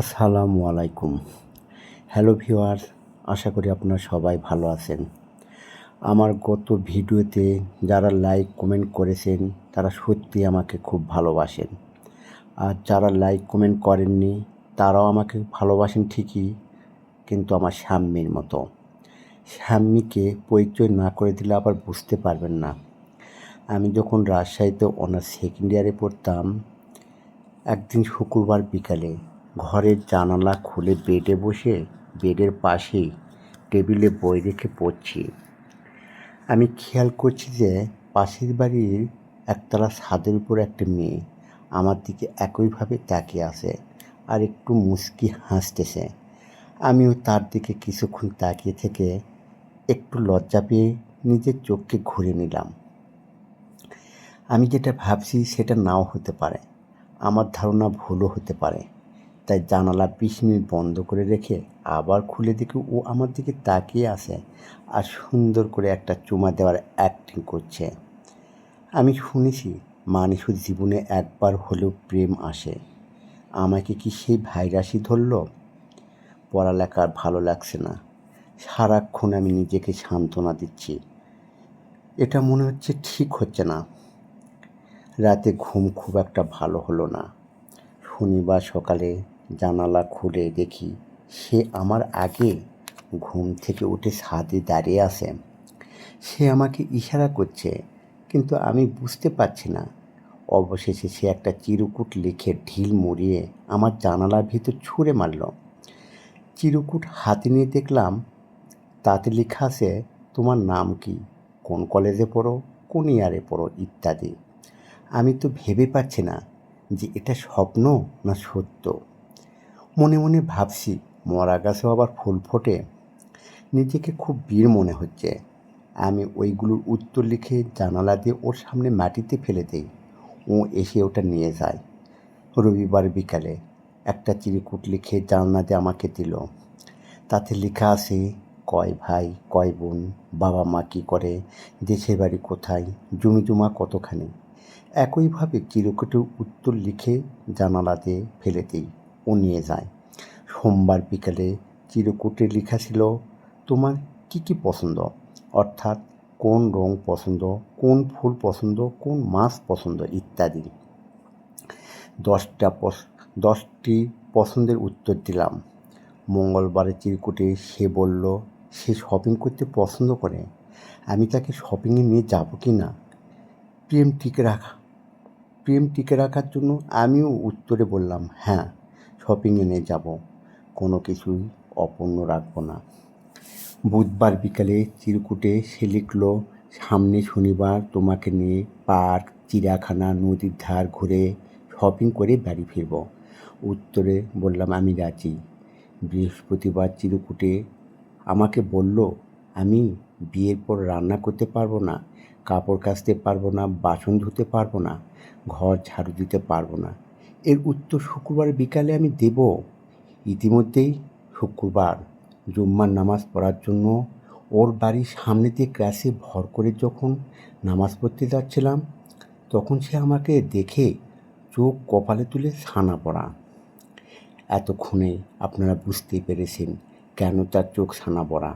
আসসালামু আলাইকুম। হ্যালো ভিওয়ার আশা করি আপনারা সবাই ভালো আছেন। আমার গত ভিডিওতে যারা লাইক কমেন্ট করেছেন, তারা সত্যি আমাকে খুব ভালোবাসেন। আর যারা লাইক কমেন্ট করেননি, তারাও আমাকে ভালোবাসেন ঠিকই, কিন্তু আমার স্বামীর মতো। স্বামীকে পরিচয় না করে দিলে আবার বুঝতে পারবেন না। আমি যখন রাজশাহীতে অনার্স সেকেন্ড ইয়ারে পড়তাম, একদিন শুক্রবার বিকালে ঘরের জানালা খুলে বেডে বসে বেডের পাশেই টেবিলে বই রেখে পড়ছি। আমি খেয়াল করছি যে পাশের বাড়ির একতলা ছাদের উপর একটা মেয়ে আমার দিকে একইভাবে তাকিয়ে আছে আর একটু মুচকি হাসতেছে। আমিও তার দিকে কিছুক্ষণ তাকিয়ে থেকে একটু লজ্জা পেয়ে নিজের চোখকে ঘুরে নিলাম। আমি যেটা ভাবছি সেটা নাও হতে পারে। আমার ধারণা ভুলও হতে পারে। তাই জানালা বিশ মিনিট বন্ধ করে রেখে আবার খুলে দেখি ও আমার দিকে তাকিয়ে আছে আর সুন্দর করে একটা চুমা দেওয়ার অ্যাক্টিং করছে। আমি শুনেছি, মানুষের জীবনে একবার হলেও প্রেম আসে। আমাকে কি সেই ভাইরাসই ধরল? পড়ালেখা আর ভালো লাগছে না। সারাক্ষণ আমি নিজেকে সান্ত্বনা দিচ্ছি। এটা মনে হচ্ছে ঠিক হচ্ছে না। রাতে ঘুম খুব একটা ভালো হলো না। শনিবার সকালে জানালা খুলে দেখি সে আমার আগে ঘুম থেকে উঠে ছাদে দাঁড়িয়ে আছে। সে আমাকে ইশারা করছে, কিন্তু আমি বুঝতে পারছি না। অবশেষে সে একটা চিরকুট লিখে ঢিল মুড়িয়ে আমার জানালার ভিতর ছুঁড়ে মারল। চিরকুট হাতে নিয়ে দেখলাম, তাতে লেখা আছে, তোমার নাম কি? কোন কলেজে পড়ো? কোন ইয়ারে পড়ো? ইত্যাদি। আমি তো ভেবে পাচ্ছি না যে এটা স্বপ্ন না সত্য। মনে মনে ভাবছি, মরা গাছেও আবার ফুল ফোটে। নিজেকে খুব বীর মনে হচ্ছে। আমি ওইগুলোর উত্তর লিখে জানালা দিয়ে ওর সামনে মাটিতে ফেলে দেই। ও এসে ওটা নিয়ে যায়। রবিবার বিকালে একটা চিরিকুট লিখে জানলাতে আমাকে দিল। তাতে লেখা আছে, কয় ভাই, কয় বোন, বাবা মা কী করে দেশের বাড়ি কোথায়, জমি জমা কতখানি? একইভাবে চিরকুটের উত্তর লিখে জানালাতে ফেলে দিই। ও নিয়ে যায়। সোমবার বিকালে চিরকুটে লেখা ছিল, তোমার কি কি পছন্দ? অর্থাৎ, কোন রং পছন্দ, কোন ফুল পছন্দ, কোন মাছ পছন্দ ইত্যাদি। দশটা দশটি পছন্দের উত্তর দিলাম। মঙ্গলবারে চিরকুটে সে বলল, সে শপিং করতে পছন্দ করে? আমি তাকে শপিংয়ে নিয়ে যাব কি না? প্রেম টিকে রাখা, প্রেম টিকে রাখার জন্য আমিও উত্তরে বললাম হ্যাঁ। শপিংয়ে নিয়ে যাব, কোনো কিছুই অপূর্ণ রাখব না। বুধবার বিকালে চিরকুটে সে লিখল, সামনে শনিবার তোমাকে নিয়ে পার্ক, চিড়িয়াখানা, নদীর ধার ঘুরে শপিং করে বাড়ি ফিরব। উত্তরে বললাম, আমি রাজি। বৃহস্পতিবার চিরকুটে আমাকে বলল, আমি বিয়ের পর রান্না করতে পারব না, কাপড় কাচতে পারব না, বাসন ধুতে পারব না, ঘর ঝাড়ু দিতে পারব না। এর উত্তর শুক্রবার বিকালে আমি দেব। ইতিমধ্যেই শুক্রবার জুম্মার নামাজ পড়ার জন্য ওর বাড়ির সামনে দিয়ে ক্লাসে ভর করে যখন নামাজ পড়তে যাচ্ছিলাম, তখন সে আমাকে দেখে চোখ কপালে তুলে ছানা পড়া। এতক্ষণে আপনারা বুঝতেই পেরেছেন কেন তার চোখ ছানা পড়া।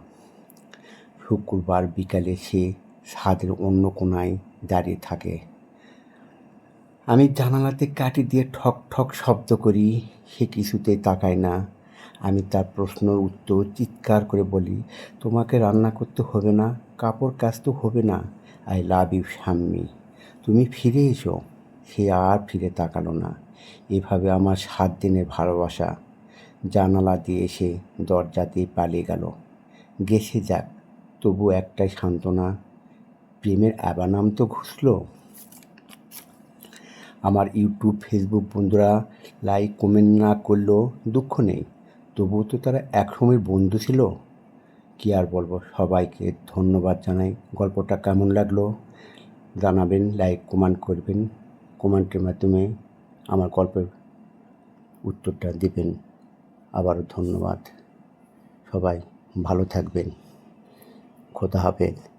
শুক্রবার বিকালে সে ছাদের অন্য কোনায় দাঁড়িয়ে থাকে। আমি জানালাতে কাটি দিয়ে ঠক ঠক শব্দ করি, সে কিছুতেই তাকায় না। আমি তার প্রশ্নের উত্তর চিৎকার করে বলি, তোমাকে রান্না করতে হবে না, কাপড় কাজ কাচতে হবে না। আই লাভ ইউ স্বামী, তুমি ফিরে এসো। সে আর ফিরে তাকালো না। এভাবে আমার সাত দিনের ভালোবাসা। জানালা দিয়ে এসে দরজা দিয়ে পালিয়ে গেল। গেছে যাক, তবু একটাই সান্ত্বনা, প্রেমের অ্যাবানাম তো ঘুষলো। আমার ইউটিউব, ফেসবুক বন্ধুরা লাইক কমেন্ট না করলেও দুঃখ নেই। তবুও তো তারা একসময় বন্ধু ছিল। কী আর বলব, সবাইকে ধন্যবাদ জানাই। গল্পটা কেমন লাগল জানাবেন লাইক কমেন্ট করবেন। কমেন্টের মাধ্যমে আমার গল্পের উত্তরটা দেবেন। আবারও ধন্যবাদ। সবাই ভালো থাকবেন। খোদা হাফেজ।